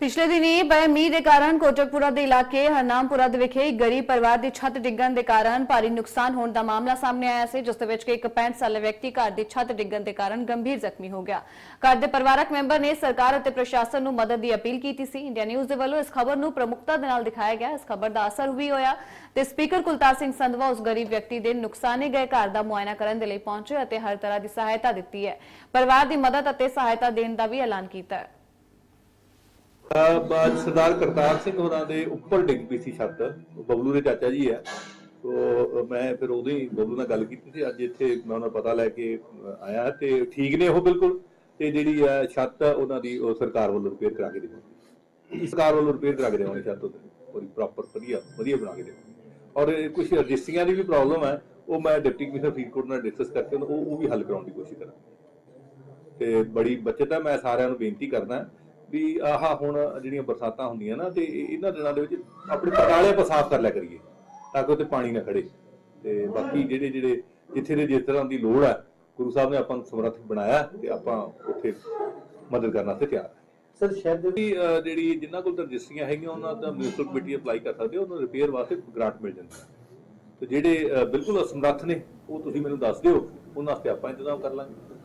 ਪਿਛਲੇ ਦਿਨੀ ਪਏ ਮੀਂਹ ਦੇ ਕਾਰਨ ਕੋਟਕਪੁਰਾ ਦੇ ਇਲਾਕੇ ਹਰਨਾਮਪੁਰਾ ਦੇ ਵਿਖੇ ਇੱਕ ਗਰੀਬ ਪਰਿਵਾਰ ਦੀ ਛੱਤ ਡਿੱਗਣ ਦੇ ਕਾਰਨ ਭਾਰੀ ਨੁਕਸਾਨ ਹੋਣ ਦਾ ਮਾਮਲਾ ਸਾਹਮਣੇ ਆਇਆ ਸੀ, ਜਿਸ ਦੇ ਵਿੱਚ ਕਿ ਇੱਕ 65 ਸਾਲਾ ਵਿਅਕਤੀ ਘਰ ਦੀ ਛੱਤ ਡਿੱਗਣ ਦੇ ਕਾਰਨ ਗੰਭੀਰ ਜ਼ਖਮੀ ਹੋ ਗਿਆ। ਘਰ ਦੇ ਪਰਿਵਾਰਕ ਮੈਂਬਰ ਨੇ ਸਰਕਾਰ ਅਤੇ ਪ੍ਰਸ਼ਾਸਨ ਨੂੰ ਮਦਦ ਦੀ ਅਪੀਲ ਕੀਤੀ ਸੀ। ਇੰਡੀਆ ਨਿਊਜ਼ ਦੇ ਵੱਲੋਂ ਇਸ ਖਬਰ ਨੂੰ ਪ੍ਰਮੁਖਤਾ ਦੇ ਨਾਲ ਦਿਖਾਇਆ ਗਿਆ। ਇਸ ਖਬਰ ਦਾ ਅਸਰ ਵੀ ਹੋਇਆ ਤੇ ਸਪੀਕਰ ਕੁਲਤਾਰ ਸਿੰਘ ਸੰਧਵਾ ਉਸ ਗਰੀਬ ਵਿਅਕਤੀ ਦੇ ਨੁਕਸਾਨੇ ਗਏ ਘਰ ਦਾ ਮੁਆਇਨਾ ਕਰਨ ਦੇ ਲਈ ਪਹੁੰਚੇ ਅਤੇ ਹਰ ਤਰ੍ਹਾਂ ਦੀ ਸਹਾਇਤਾ ਦਿੱਤੀ ਹੈ। ਪਰਿਵਾਰ ਦੀ ਮਦਦ ਅਤੇ ਸਹਾਇਤਾ ਦੇਣ ਦਾ ਵੀ ਐਲਾਨ ਕੀਤਾ ਹੈ। ਅਹ ਸਰਦਾਰ ਕਰਤਾਰ ਸਿੰਘ ਹੋਰਾਂ ਦੇ ਉੱਪਰ ਡਿੱਗ ਪਈ ਸੀ ਛੱਤ। ਬਬਲੂ ਦੇ ਚਾਚਾ ਜੀ ਆ। ਤੋ ਮੈਂ ਫਿਰ ਉਦੋਂ ਹੀ ਬਬਲੂ ਨਾਲ ਗੱਲ ਕੀਤੀ ਸੀ। ਅੱਜ ਇੱਥੇ ਮੈਂ ਉਹਨਾਂ ਪਤਾ ਲੈ ਕੇ ਆਇਆ ਤੇ ਠੀਕ ਨੇ ਉਹ ਬਿਲਕੁਲ। ਤੇ ਜਿਹੜੀ ਛੱਤ ਉਹਨਾਂ ਦੀ ਸਰਕਾਰ ਵੱਲੋਂ ਰਿਪੇਅਰ ਕਰਾ ਕੇ ਦੇਵਾਂਗੇ। ਸਰਕਾਰ ਵੱਲੋਂ ਰਿਪੇਅਰ ਕਰਾ ਕੇ ਦੇਵਾਂਗੇ ਛੱਤ ਉਹਦੀ ਪ੍ਰੋਪਰ ਵਧੀਆ ਵਧੀਆ ਬਣਾ ਕੇ ਦੇਵਾਂਗੇ। ਔਰ ਕੁਝ ਰਜਿਸਟਰੀਆਂ ਦੀ ਵੀ ਪ੍ਰੋਬਲਮ ਹੈ ਉਹ ਮੈਂ ਡਿਪਟੀ ਕਮਿਸ਼ਨਰ ਫਰੀਦਕੋਟ ਨਾਲ ਡਿਸਕਸ ਕਰਕੇ ਉਹ ਉਹ ਵੀ ਹੱਲ ਕਰਾਉਣ ਦੀ ਕੋਸ਼ਿਸ਼ ਕਰਾਂ ਤੇ ਬੜੀ ਬਚਤ ਹੈ ਮੈਂ ਸਾਰਿਆਂ ਨੂੰ ਬੇਨਤੀ ਕਰਦਾ ਵੀ ਆਹ ਹੁਣ ਜਿਹੜੀਆਂ ਬਰਸਾਤਾਂ ਹੁੰਦੀਆਂ ਨਾ ਤੇ ਇਹ- ਇਹਨਾਂ ਦਿਨਾਂ ਦੇ ਵਿੱਚ ਆਪਣੇ ਪਟਾਲੇ ਆਪਾਂ ਸਾਫ਼ ਕਰ ਲਿਆ ਕਰੀਏ ਤਾਂ ਕਿ ਉੱਤੇ ਪਾਣੀ ਨਾ ਖੜੇ ਤੇ ਬਾਕੀ ਜਿਹੜੇ ਜਿਹੜੇ ਜਿੱਥੇ ਦੇ ਜਿਸ ਤਰ੍ਹਾਂ ਦੀ ਲੋੜ ਹੈ ਗੁਰੂ ਸਾਹਿਬ ਨੇ ਆਪਾਂ ਨੂੰ ਸਮਰੱਥ ਬਣਾਇਆ ਤੇ ਆਪਾਂ ਉੱਥੇ ਮਦਦ ਕਰਨ ਵਾਸਤੇ ਤਿਆਰ ਹਾਂ ਸਰ ਸ਼ਹਿਰ ਦੇ ਵੀ ਜਿਹੜੀ ਜਿਨ੍ਹਾਂ ਕੋਲ ਰਜਿਸਟਰੀਆਂ ਹੈਗੀਆਂ ਉਹਨਾਂ ਦਾ ਮਿਊਨਿਸਪਲ ਕਮੇਟੀ ਅਪਲਾਈ ਕਰ ਸਕਦੇ ਹੋ ਉਹਨਾਂ ਨੂੰ ਰਿਪੇਅਰ ਵਾਸਤੇ ਗ੍ਰਾਂਟ ਮਿਲ ਜਾਂਦਾ ਤੇ ਜਿਹੜੇ ਬਿਲਕੁਲ ਅਸਮਰੱਥ ਨੇ ਉਹ ਤੁਸੀਂ ਮੈਨੂੰ ਦੱਸ ਦਿਓ ਉਹਨਾਂ ਵਾਸਤੇ ਆਪਾਂ ਇੰਤਜ਼ਾਮ ਕਰ ਲਾਂਗੇ।